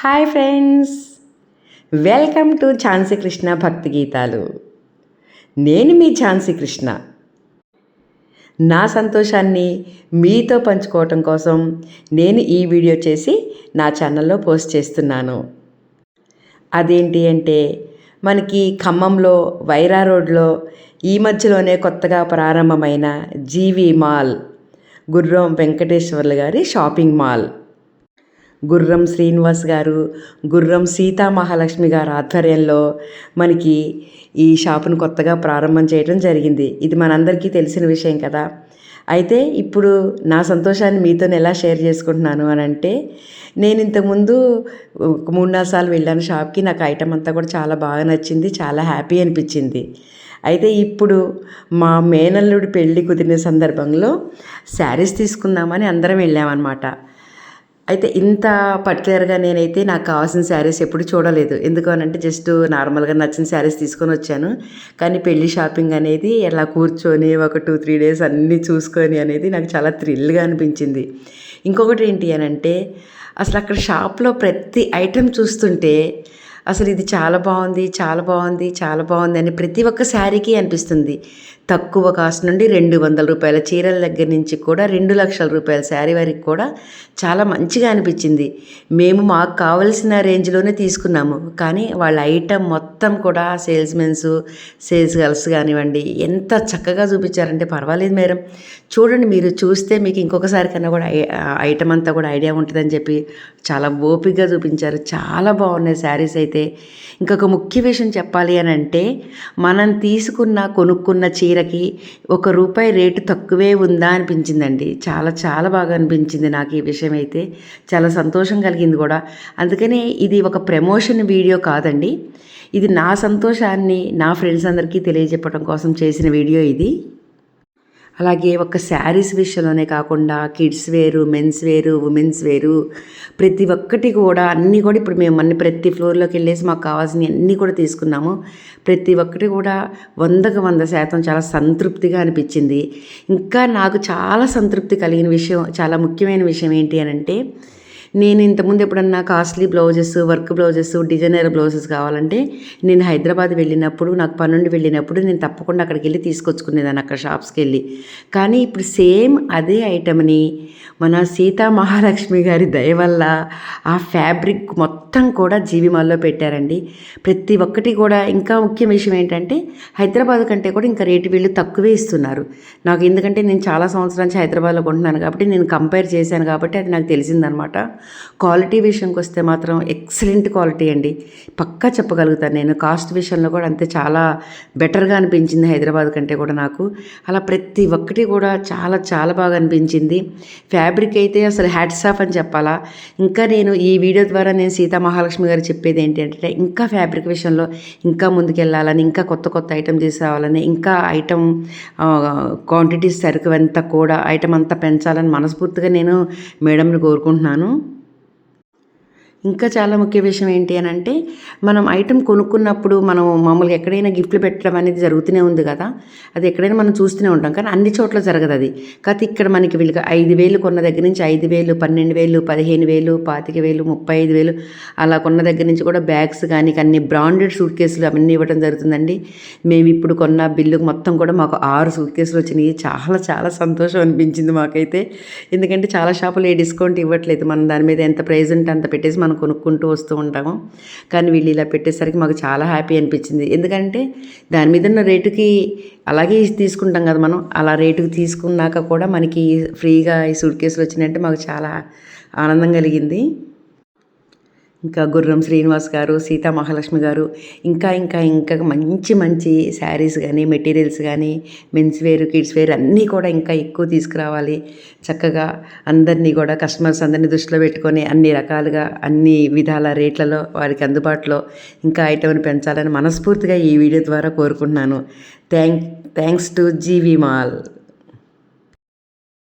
Hi friends. Welcome to Jhansi Krishna భక్తి గీతాలు. నేను మీ ఝాన్సీ కృష్ణ. నా సంతోషాన్ని మీతో పంచుకోవటం కోసం నేను ఈ వీడియో చేసి నా ఛానల్లో పోస్ట్ చేస్తున్నాను. అదేంటి అంటే మనకి ఖమ్మంలో వైరా రోడ్లో ఈ మధ్యలోనే కొత్తగా ప్రారంభమైన జీవి మాల్ గుర్రం వెంకటేశ్వర్లు గారి షాపింగ్ మాల్. గుర్రం శ్రీనివాస్ గారు గుర్రం సీతా మహాలక్ష్మి గారు ఆధ్వర్యంలో మనకి ఈ షాపును కొత్తగా ప్రారంభం చేయడం జరిగింది. ఇది మనందరికీ తెలిసిన విషయం కదా. అయితే ఇప్పుడు నా సంతోషాన్ని మీతో ఎలా షేర్ చేసుకుంటున్నాను అని అంటే నేను ఇంతకుముందు ఒక మూడు నాలుగు సార్లు వెళ్ళాను షాప్కి. నాకు ఐటమ్ అంతా కూడా చాలా బాగా నచ్చింది చాలా హ్యాపీ అనిపించింది. అయితే ఇప్పుడు మా మేనల్లుడి పెళ్ళి కుదిరిన సందర్భంలో శారీస్ తీసుకుందామని అందరం వెళ్ళామన్నమాట. అయితే ఇంత పర్టికులర్గా నేనైతే నాకు కావాల్సిన శారీస్ ఎప్పుడు చూడలేదు. ఎందుకు అని అంటే జస్ట్ నార్మల్గా నచ్చిన శారీస్ తీసుకొని వచ్చాను. కానీ పెళ్ళి షాపింగ్ అనేది ఎలా కూర్చొని ఒక టూ త్రీ డేస్ అన్నీ చూసుకొని అనేది నాకు చాలా థ్రిల్గా అనిపించింది. ఇంకొకటి ఏంటి అని అంటే అసలు అక్కడ షాప్లో ప్రతి ఐటెం చూస్తుంటే అసలు ఇది చాలా బాగుంది చాలా బాగుంది చాలా బాగుంది అని ప్రతి ఒక్క శారీకి అనిపిస్తుంది. తక్కువ కాస్ట్ నుండి రెండు వందల రూపాయల చీరల దగ్గర నుంచి కూడా రెండు లక్షల రూపాయల శారీ వరకు కూడా చాలా మంచిగా అనిపించింది. మేము మాకు కావలసిన రేంజ్లోనే తీసుకున్నాము. కానీ వాళ్ళ ఐటమ్ మొత్తం కూడా సేల్స్మెన్స్ సేల్స్ గర్ల్స్ కానివ్వండి ఎంత చక్కగా చూపించారంటే పర్వాలేదు మేడం. చూడండి మీరు చూస్తే మీకు ఇంకొకసారి కన్నా కూడా ఐటమ్ అంతా కూడా ఐడియా ఉంటుందని చెప్పి చాలా ఓపికగా చూపించారు. చాలా బాగున్నాయి శారీస్ అయితే. ఇంకొక ముఖ్య విషయం చెప్పాలి అని అంటే మనం తీసుకున్న కొనుక్కున్న చీర చీరకి ఒక రూపాయి రేటు తక్కువే ఉందా అనిపించిందండి. చాలా చాలా బాగా అనిపించింది నాకు ఈ విషయం అయితే. చాలా సంతోషం కలిగింది కూడా. అందుకనే ఇది ఒక ప్రమోషన్ వీడియో కాదండి. ఇది నా సంతోషాన్ని నా ఫ్రెండ్స్ అందరికీ తెలియజెప్పడం కోసం చేసిన వీడియో ఇది. అలాగే ఒక శారీస్ విషయంలోనే కాకుండా కిడ్స్ వేరు మెన్స్ వేరు ఉమెన్స్ వేరు ప్రతి ఒక్కటి కూడా అన్నీ కూడా ఇప్పుడు మేము అన్ని ప్రతి ఫ్లోర్లోకి వెళ్ళేసి మాకు కావాల్సినవి అన్నీ కూడా తీసుకున్నాము. ప్రతి ఒక్కటి కూడా వందకు వంద శాతం చాలా సంతృప్తిగా అనిపించింది. ఇంకా నాకు చాలా సంతృప్తి కలిగిన విషయం చాలా ముఖ్యమైన విషయం ఏంటి అని అంటే నేను ఇంతకుముందు ఎప్పుడన్నా costly blouses work blouses designer blouses కావాలంటే నేను హైదరాబాద్ వెళ్ళినప్పుడు నాకు పనుండి వెళ్ళినప్పుడు నేను తప్పకుండా అక్కడికి వెళ్ళి తీసుకొచ్చుకునేదాన్ని అక్కడ షాప్స్కి వెళ్ళి. కానీ ఇప్పుడు సేమ్ అదే ఐటమ్ని మన సీతా మహాలక్ష్మి గారి దయ వల్ల ఆ ఫ్యాబ్రిక్ మొత్తం కూడా జీవిమాల్లో పెట్టారండి. ప్రతి ఒక్కటి కూడా ఇంకా ముఖ్య విషయం ఏంటంటే హైదరాబాద్ కంటే కూడా ఇంకా రేటు వీళ్ళు తక్కువే ఇస్తున్నారు. నాకు ఎందుకంటే నేను చాలా సంవత్సరాల నుంచి హైదరాబాద్లో కొంటున్నాను కాబట్టి నేను కంపేర్ చేశాను కాబట్టి అది నాకు తెలిసిందనమాట. క్వాలిటీ విషయంకి వస్తే మాత్రం ఎక్సలెంట్ క్వాలిటీ అండి. పక్కా చెప్పగలుగుతాను నేను. కాస్ట్ విషయంలో కూడా అంతే చాలా బెటర్గా అనిపించింది హైదరాబాద్ కంటే కూడా నాకు. అలా ప్రతి ఒక్కటి కూడా చాలా చాలా బాగా అనిపించింది. ఫ్యాబ్రిక్ అయితే అసలు హ్యాట్స్ ఆఫ్ అని చెప్పాలా. ఇంకా నేను ఈ వీడియో ద్వారా నేను సీతా మహాలక్ష్మి గారు చెప్పేది ఏంటి అంటే ఇంకా ఫ్యాబ్రిక్ విషయంలో ఇంకా ముందుకెళ్ళాలని ఇంకా కొత్త కొత్త ఐటెం తీసుకురావాలని ఇంకా ఐటెం క్వాంటిటీస్ సరుకు అంతా కూడా ఐటమ్ అంతా పెంచాలని మనస్ఫూర్తిగా నేను మేడంని కోరుకుంటున్నాను. ఇంకా చాలా ముఖ్య విషయం ఏంటి అని అంటే మనం ఐటెం కొనుక్కున్నప్పుడు మనం మామూలుగా ఎక్కడైనా గిఫ్ట్లు పెట్టడం అనేది జరుగుతూనే ఉంది కదా. అది ఎక్కడైనా మనం చూస్తూనే ఉంటాం. కానీ అన్ని చోట్ల జరగదు అది. కాకపోతే ఇక్కడ మనకి వీళ్ళకి ఐదు వేలు కొన్న దగ్గర నుంచి ఐదు వేలు పన్నెండు వేలు పదిహేను వేలు పాతిక వేలు ముప్పై ఐదు వేలు అలా కొన్న దగ్గర నుంచి కూడా బ్యాగ్స్ కానీ అన్ని బ్రాండెడ్ సూట్ కేసులు అవన్నీ ఇవ్వడం జరుగుతుందండి. మేము ఇప్పుడు కొన్న బిల్లు మొత్తం కూడా మాకు ఆరు సూట్ కేసులు వచ్చినాయి. చాలా చాలా సంతోషం అనిపించింది మాకైతే. ఎందుకంటే చాలా షాపులు ఏ డిస్కౌంట్ ఇవ్వట్లేదు. మనం దాని మీద ఎంత ప్రైస్ ఉంటే అంత పెట్టేసి మనం కొనుక్కుంటూ వస్తూ ఉంటాము. కానీ వీళ్ళు ఇలా పెట్టేసరికి మాకు చాలా హ్యాపీ అనిపించింది. ఎందుకంటే దాని మీద ఉన్న రేటుకి అలాగే తీసుకుంటాం కదా మనం. అలా రేటుకి తీసుకున్నాక కూడా మనకి ఫ్రీగా ఈ సూట్ కేసులు వచ్చినాయంటే మాకు చాలా ఆనందం కలిగింది. ఇంకా గుర్రం శ్రీనివాస్ గారు సీతా మహాలక్ష్మి గారు ఇంకా ఇంకా ఇంకా మంచి మంచి శారీస్ కానీ మెటీరియల్స్ కానీ మెన్స్ వేర్ కిడ్స్ వేర్ అన్నీ కూడా ఇంకా ఎక్కువ తీసుకురావాలి. చక్కగా అందరినీ కూడా కస్టమర్స్ అందరినీ దృష్టిలో పెట్టుకొని అన్ని రకాలుగా అన్ని విధాల రేట్లలో వారికి అందుబాటులో ఇంకా ఐటమ్ని పెంచాలని మనస్ఫూర్తిగా ఈ వీడియో ద్వారా కోరుకుంటున్నాను. Thank thanks to GV mall.